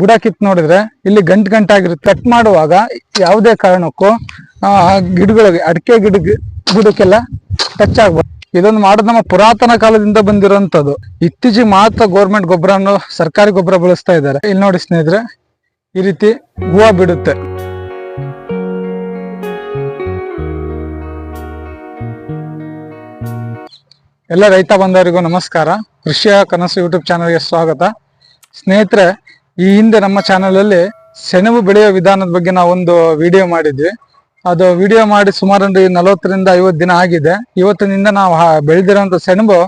ಬುಡ ಕಿತ್ ನೋಡಿದ್ರೆ ಇಲ್ಲಿ ಗಂಟು ಗಂಟಾಗಿರುತ್ತೆ. ಕಟ್ ಮಾಡುವಾಗ ಯಾವುದೇ ಕಾರಣಕ್ಕೂ ಗಿಡಗಳಿಗೆ ಅಡಿಕೆ ಗಿಡ, ಬುಡಕ್ಕೆಲ್ಲ ಟಚ್ ಆಗ್ಬಾರ್ದು. ಇದೊಂದು ಮಾಡೋದು ನಮ್ಮ ಪುರಾತನ ಕಾಲದಿಂದ ಬಂದಿರೋಂಥದ್ದು ಇತ್ತೀಚೆಗೆ ಮಾತ್ರ ಗೋರ್ಮೆಂಟ್ ಗೊಬ್ಬರನ್ನು ಸರ್ಕಾರಿ ಗೊಬ್ಬರ ಬಳಸ್ತಾ ಇದ್ದಾರೆ. ಇಲ್ಲಿ ನೋಡಿ ಸ್ನೇಹಿತರೆ, ಈ ರೀತಿ ಹೂವು ಬಿಡುತ್ತೆ. ಎಲ್ಲ ರೈತ ಬಂದವರಿಗೂ ನಮಸ್ಕಾರ. ಕೃಷಿಯ ಕನಸು ಯೂಟ್ಯೂಬ್ ಚಾನಲ್ಗೆ ಸ್ವಾಗತ. ಸ್ನೇಹಿತರೆ ಈ ಹಿಂದೆ ನಮ್ಮ ಚಾನಲ್ ಅಲ್ಲಿ ಸೆಣಬು ಬೆಳೆಯೋ ವಿಧಾನದ ಬಗ್ಗೆ ನಾವು ಒಂದು ವಿಡಿಯೋ ಮಾಡಿದ್ವಿ. ಅದು ವಿಡಿಯೋ ಮಾಡಿ ಸುಮಾರು ಒಂದು ನಲವತ್ತರಿಂದ ಐವತ್ತು ದಿನ ಆಗಿದೆ. ಇವತ್ತಿನಿಂದ ನಾವು ಬೆಳೆದಿರೋಂಥ ಸೆಣಬು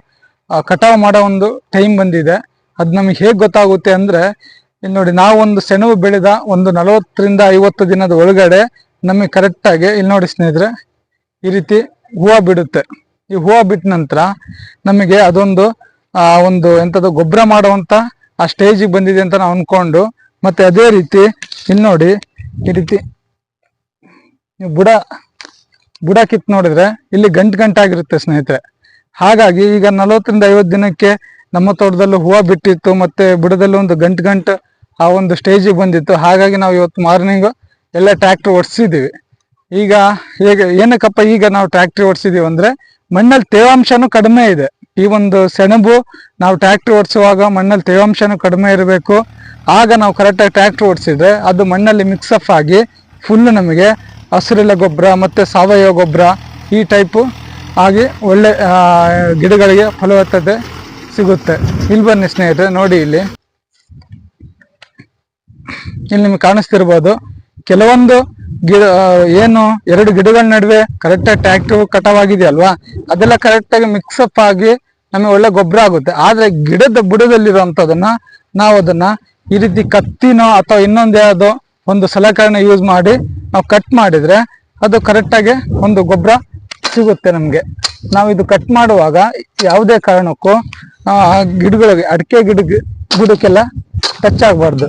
ಕಟಾವು ಮಾಡೋ ಒಂದು ಟೈಮ್ ಬಂದಿದೆ. ಅದು ನಮಗೆ ಹೇಗೆ ಗೊತ್ತಾಗುತ್ತೆ ಅಂದ್ರೆ ಇಲ್ಲಿ ನೋಡಿ ನಾವು ಒಂದು ಸೆಣಬು ಬೆಳೆದ ಒಂದು ನಲವತ್ತರಿಂದ ಐವತ್ತು ದಿನದ ಒಳಗಡೆ ನಮಗೆ ಕರೆಕ್ಟಾಗಿ ಇಲ್ಲಿ ನೋಡಿ ಸ್ನೇಹಿತರೆ, ಈ ರೀತಿ ಹೂವು ಬಿಡುತ್ತೆ. ಈ ಹೂವು ಬಿಟ್ಟ ನಂತರ ನಮಗೆ ಅದೊಂದು ಒಂದು ಎಂಥದ್ದು ಗೊಬ್ಬರ ಮಾಡುವಂತ ಆ ಸ್ಟೇಜಿಗೆ ಬಂದಿದೆ ಅಂತ ನಾವು ಅನ್ಕೊಂಡು, ಮತ್ತೆ ಅದೇ ರೀತಿ ಇಲ್ಲಿ ನೋಡಿ, ಈ ರೀತಿ ಬುಡ ಬುಡ ಕಿತ್ ನೋಡಿದ್ರೆ ಇಲ್ಲಿ ಗಂಟು ಗಂಟಾಗಿರುತ್ತೆ ಸ್ನೇಹಿತರೆ. ಹಾಗಾಗಿ ಈಗ ನಲವತ್ತರಿಂದ ಐವತ್ತು ದಿನಕ್ಕೆ ನಮ್ಮ ತೋಟದಲ್ಲೂ ಹೂವು ಬಿಟ್ಟಿತ್ತು, ಮತ್ತೆ ಬುಡದಲ್ಲಿ ಒಂದು ಗಂಟು ಗಂಟು ಆ ಒಂದು ಸ್ಟೇಜಿಗೆ ಬಂದಿತ್ತು. ಹಾಗಾಗಿ ನಾವು ಇವತ್ತು ಮಾರ್ನಿಂಗ್ ಎಲ್ಲ ಟ್ರ್ಯಾಕ್ಟರ್ ಓಡಿಸಿದ್ದೀವಿ. ಈಗ ಹೇಗೆ, ಏನಕ್ಕಪ್ಪ ಈಗ ನಾವು ಟ್ರ್ಯಾಕ್ಟರ್ ಹೊಡ್ಸಿದೀವಿ ಅಂದ್ರೆ ಮಣ್ಣಲ್ಲಿ ತೇವಾಂಶನೂ ಕಡಿಮೆ ಇದೆ. ಈ ಒಂದು ಸೆಣಬು ನಾವು ಟ್ರ್ಯಾಕ್ಟರ್ ಓಡಿಸುವಾಗ ಮಣ್ಣಲ್ಲಿ ತೇವಾಂಶನೂ ಕಡಿಮೆ ಇರಬೇಕು. ಆಗ ನಾವು ಕರೆಕ್ಟಾಗಿ ಟ್ರ್ಯಾಕ್ಟರ್ ಓಡಿಸಿದ್ರೆ ಅದು ಮಣ್ಣಲ್ಲಿ ಮಿಕ್ಸಪ್ ಆಗಿ ಫುಲ್ ನಮಗೆ ಹಸಿರೆಲೆ ಗೊಬ್ಬರ ಮತ್ತು ಸಾವಯವ ಗೊಬ್ಬರ ಈ ಟೈಪು ಆಗಿ ಒಳ್ಳೆ ಗಿಡಗಳಿಗೆ ಫಲವತ್ತತೆ ಸಿಗುತ್ತೆ. ಇಲ್ಲಿ ಬನ್ನಿ ಸ್ನೇಹಿತರೆ, ನೋಡಿ ಇಲ್ಲಿ. ಇಲ್ಲಿ ನಿಮಗೆ ಕಾಣಿಸ್ತಿರ್ಬೋದು. ಕೆಲವೊಂದು ಗಿಡ ಏನು, ಎರಡು ಗಿಡಗಳ ನಡುವೆ ಕರೆಕ್ಟಾಗಿ ಟ್ಯಾಕ್ಟರ್ ಕಟಾವ್ ಆಗಿದೆಯಲ್ವಾ ಅದೆಲ್ಲ ಕರೆಕ್ಟಾಗಿ ಮಿಕ್ಸಪ್ ಆಗಿ ನಮಗೆ ಒಳ್ಳೆ ಗೊಬ್ಬರ ಆಗುತ್ತೆ. ಆದ್ರೆ ಗಿಡದ ಬುಡದಲ್ಲಿರುವಂಥದನ್ನ ನಾವು ಅದನ್ನ ಈ ರೀತಿ ಕತ್ತಿನೋ ಅಥವಾ ಇನ್ನೊಂದು ಯಾವುದೋ ಒಂದು ಸಲಕರಣೆ ಯೂಸ್ ಮಾಡಿ ನಾವು ಕಟ್ ಮಾಡಿದ್ರೆ ಅದು ಕರೆಕ್ಟಾಗಿ ಒಂದು ಗೊಬ್ಬರ ಸಿಗುತ್ತೆ ನಮಗೆ. ನಾವು ಇದು ಕಟ್ ಮಾಡುವಾಗ ಯಾವುದೇ ಕಾರಣಕ್ಕೂ ಗಿಡಗಳಿಗೆ, ಅಡಿಕೆ ಗಿಡ, ಗಿಡಕ್ಕೆಲ್ಲ ಟಚ್ ಆಗಬಾರ್ದು.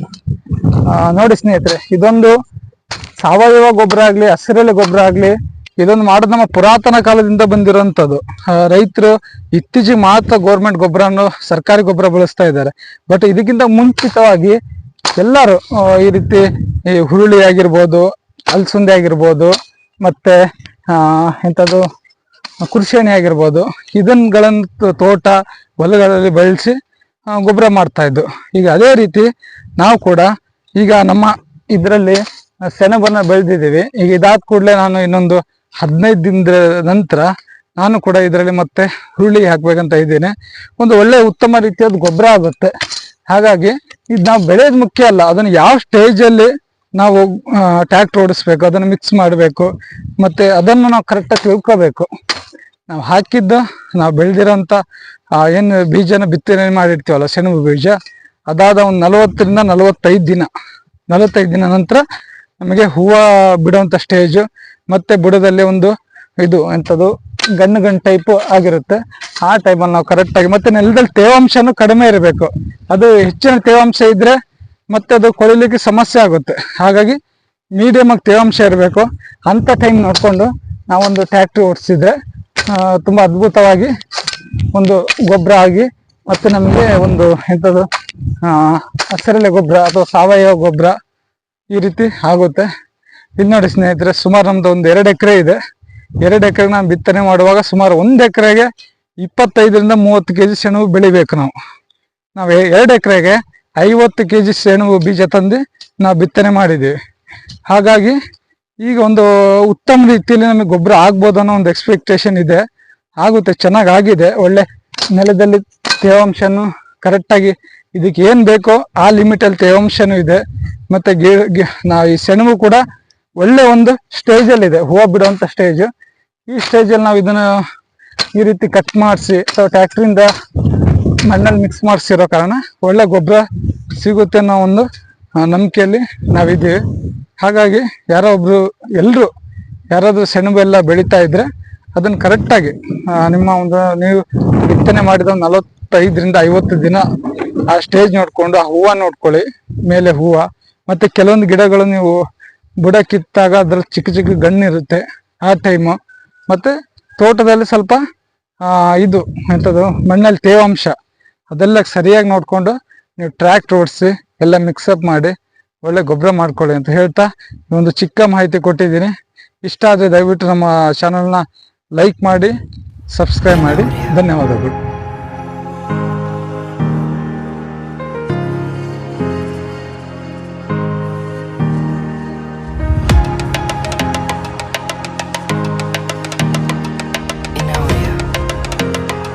ನೋಡಿ ಸ್ನೇಹಿತರೆ, ಇದೊಂದು ಸಾವಯವ ಗೊಬ್ಬರ ಆಗ್ಲಿ, ಹಸಿರೆಲೆ ಗೊಬ್ಬರ ಆಗ್ಲಿ, ಇದೊಂದು ಮಾಡೋದು ನಮ್ಮ ಪುರಾತನ ಕಾಲದಿಂದ ಬಂದಿರೋಂಥದ್ದು. ರೈತರು ಇತ್ತೀಚೆಗೆ ಮಾತ್ರ ಗೋರ್ಮೆಂಟ್ ಗೊಬ್ಬರನ್ನು ಸರ್ಕಾರಿ ಗೊಬ್ಬರ ಬಳಸ್ತಾ ಇದ್ದಾರೆ. ಬಟ್ ಇದಕ್ಕಿಂತ ಮುಂಚಿತವಾಗಿ ಎಲ್ಲರೂ ಈ ರೀತಿ ಈ ಹುರುಳಿ ಆಗಿರ್ಬೋದು, ಅಲಸಂದೆ ಆಗಿರ್ಬೋದು, ಮತ್ತೆ ಎಂಥದ್ದು ಕೃಷಿಣಿ ಆಗಿರ್ಬೋದು ಇದನ್ನುಗಳನ್ನು ತೋಟ, ಹೊಲಗಳಲ್ಲಿ ಬಳಸಿ ಗೊಬ್ಬರ ಮಾಡ್ತಾ ಇದ್ದು. ಈಗ ಅದೇ ರೀತಿ ನಾವು ಕೂಡ ಈಗ ನಮ್ಮ ಇದರಲ್ಲಿ ಸೆಣಬನ್ನ ಬೆಳೆದಿದ್ದೀವಿ. ಈಗ ಇದಾದ ಕೂಡಲೇ ನಾನು ಇನ್ನೊಂದು ಹದಿನೈದು ದಿನದ ನಂತರ ನಾನು ಕೂಡ ಇದರಲ್ಲಿ ಮತ್ತೆ ಹುರುಳಿ ಹಾಕ್ಬೇಕಂತ ಇದ್ದೇನೆ. ಒಂದು ಒಳ್ಳೆ ಉತ್ತಮ ರೀತಿಯಾದ ಗೊಬ್ಬರ ಆಗುತ್ತೆ. ಹಾಗಾಗಿ ಇದು ನಾವು ಬೆಳೆಯೋದು ಮುಖ್ಯ ಅಲ್ಲ, ಅದನ್ನು ಯಾವ ಸ್ಟೇಜಲ್ಲಿ ನಾವು ಟ್ಯಾಕ್ಟ್ರ್ ಓಡಿಸ್ಬೇಕು, ಅದನ್ನು ಮಿಕ್ಸ್ ಮಾಡಬೇಕು, ಮತ್ತೆ ಅದನ್ನು ನಾವು ಕರೆಕ್ಟಾಗಿ ತಿಳ್ಕೋಬೇಕು. ನಾವು ಹಾಕಿದ್ದು, ನಾವು ಬೆಳೆದಿರೋಂಥ ಏನು ಬೀಜನ ಬಿತ್ತನೆ ಮಾಡಿರ್ತೀವಲ್ಲ, ಸೆಣಬು ಬೀಜ, ಅದಾದ ಒಂದು ನಲವತ್ತರಿಂದ ನಲವತ್ತೈದು ದಿನ. ನಲವತ್ತೈದು ದಿನ ನಂತರ ನಮಗೆ ಹೂವು ಬಿಡುವಂಥ ಸ್ಟೇಜು ಮತ್ತೆ ಬುಡದಲ್ಲಿ ಒಂದು ಇದು ಎಂಥದ್ದು ಗಣ್ಣು ಗಣ್ಣು ಟೈಪ್ ಆಗಿರುತ್ತೆ. ಆ ಟೈಮಲ್ಲಿ ನಾವು ಕರೆಕ್ಟಾಗಿ ಮತ್ತೆ ನೆಲದಲ್ಲಿ ತೇವಾಂಶನೂ ಕಡಿಮೆ ಇರಬೇಕು. ಅದು ಹೆಚ್ಚಿನ ತೇವಾಂಶ ಇದ್ರೆ ಮತ್ತೆ ಅದು ಕೊಳಿಲಿಕ್ಕೆ ಸಮಸ್ಯೆ ಆಗುತ್ತೆ. ಹಾಗಾಗಿ ಮೀಡಿಯಮ್ ಆಗಿ ತೇವಾಂಶ ಇರಬೇಕು. ಅಂಥ ಟೈಮ್ ನೋಡಿಕೊಂಡು ನಾವೊಂದು ಟ್ಯಾಕ್ಟ್ರಿ ಓಡಿಸಿದ್ರೆ ತುಂಬ ಅದ್ಭುತವಾಗಿ ಒಂದು ಗೊಬ್ಬರ ಆಗಿ ಮತ್ತೆ ನಮಗೆ ಒಂದು ಎಂಥದ್ದು ಹಸಿರೆಲೆ ಗೊಬ್ಬರ ಅಥವಾ ಸಾವಯವ ಗೊಬ್ಬರ ಈ ರೀತಿ ಆಗುತ್ತೆ. ಇಲ್ಲಿ ನೋಡಿ ಸ್ನೇಹಿತರೆ, ಸುಮಾರು ನಮ್ದು ಒಂದು ಎರಡು ಎಕರೆ ಇದೆ. ಎರಡು ಎಕರೆ ನಾವು ಬಿತ್ತನೆ ಮಾಡುವಾಗ ಸುಮಾರು ಒಂದು ಎಕರೆಗೆ ಇಪ್ಪತ್ತೈದರಿಂದ ಮೂವತ್ತು ಕೆಜಿ ಸೆಣಬು ಬೆಳಿಬೇಕು ನಾವು. ನಾವು ಎರಡು ಎಕರೆಗೆ ಐವತ್ತು ಕೆ ಜಿ ಸೆಣಬು ಬೀಜ ತಂದು ನಾವು ಬಿತ್ತನೆ ಮಾಡಿದ್ದೀವಿ ಹಾಗಾಗಿ ಈಗ ಒಂದು ಉತ್ತಮ ರೀತಿಯಲ್ಲಿ ನಮಗೆ ಗೊಬ್ಬರ ಆಗ್ಬೋದು ಅನ್ನೋ ಒಂದು ಎಕ್ಸ್ಪೆಕ್ಟೇಷನ್ ಇದೆ. ಆಗುತ್ತೆ, ಚೆನ್ನಾಗಿ ಆಗಿದೆ. ಒಳ್ಳೆ ನೆಲದಲ್ಲಿ ತೇವಾಂಶನೂ ಕರೆಕ್ಟಾಗಿ ಇದಕ್ಕೆ ಏನು ಬೇಕೋ ಆ ಲಿಮಿಟಲ್ಲಿ ತೇವಾಂಶನೂ ಇದೆ. ಮತ್ತೆ ಗಿ ನಾವು ಈ ಸೆಣಬು ಕೂಡ ಒಳ್ಳೆ ಒಂದು ಸ್ಟೇಜ್ ಅಲ್ಲಿ ಇದೆ, ಹೂವು ಬಿಡುವಂತ ಸ್ಟೇಜ್ ಈ ಸ್ಟೇಜ್ ಅಲ್ಲಿ ನಾವು ಇದನ್ನ ಈ ರೀತಿ ಕಟ್ ಮಾಡಿಸಿ, ಅಥವಾ ಟ್ಯಾಕ್ಟ್ರಿಂದ ಮಣ್ಣಲ್ಲಿ ಮಿಕ್ಸ್ ಮಾಡಿಸಿರೋ ಕಾರಣ ಒಳ್ಳೆ ಗೊಬ್ಬರ ಸಿಗುತ್ತೆ ಅನ್ನೋ ಒಂದು ನಂಬಿಕೆಯಲ್ಲಿ ನಾವಿದ್ದೀವಿ. ಹಾಗಾಗಿ ಯಾರೋ ಒಬ್ರು ಎಲ್ಲರೂ ಯಾರಾದರೂ ಸೆಣಬು ಎಲ್ಲ ಬೆಳೀತಾ ಇದ್ರೆ ಅದನ್ನು ಕರೆಕ್ಟಾಗಿ ನಿಮ್ಮ ಒಂದು ನೀವು ಬಿತ್ತನೆ ಮಾಡಿದ ಒಂದು ನಲವತ್ತೈದರಿಂದ ಐವತ್ತು ದಿನ ಆ ಸ್ಟೇಜ್ ನೋಡಿಕೊಂಡು ಆ ಹೂವು ನೋಡ್ಕೊಳ್ಳಿ, ಮೇಲೆ ಹೂವು. ಮತ್ತೆ ಕೆಲವೊಂದು ಗಿಡಗಳು ನೀವು ಬುಡ ಕಿತ್ತಾಗ ಅದ್ರಲ್ಲಿ ಚಿಕ್ಕ ಚಿಕ್ಕ ಗಣ್ಣಿರುತ್ತೆ ಆ ಟೈಮು ಮತ್ತೆ ತೋಟದಲ್ಲಿ ಸ್ವಲ್ಪ ಇದು ಎಂಥದ್ದು ಮಣ್ಣಲ್ಲಿ ತೇವಾಂಶ ಅದೆಲ್ಲ ಸರಿಯಾಗಿ ನೋಡ್ಕೊಂಡು ನೀವು ಟ್ರ್ಯಾಕ್ಟರ್ ಓಡಿಸಿ ಎಲ್ಲ ಮಿಕ್ಸಪ್ ಮಾಡಿ ಒಳ್ಳೆ ಗೊಬ್ಬರ ಮಾಡ್ಕೊಳ್ಳಿ ಅಂತ ಹೇಳ್ತಾ ಒಂದು ಚಿಕ್ಕ ಮಾಹಿತಿ ಕೊಟ್ಟಿದ್ದೀನಿ. ಇಷ್ಟ ಆದರೆ ದಯವಿಟ್ಟು ನಮ್ಮ ಚಾನಲ್ನ ಲೈಕ್ ಮಾಡಿ ಸಬ್ಸ್ಕ್ರೈಬ್ ಮಾಡಿ. ಧನ್ಯವಾದಗಳು.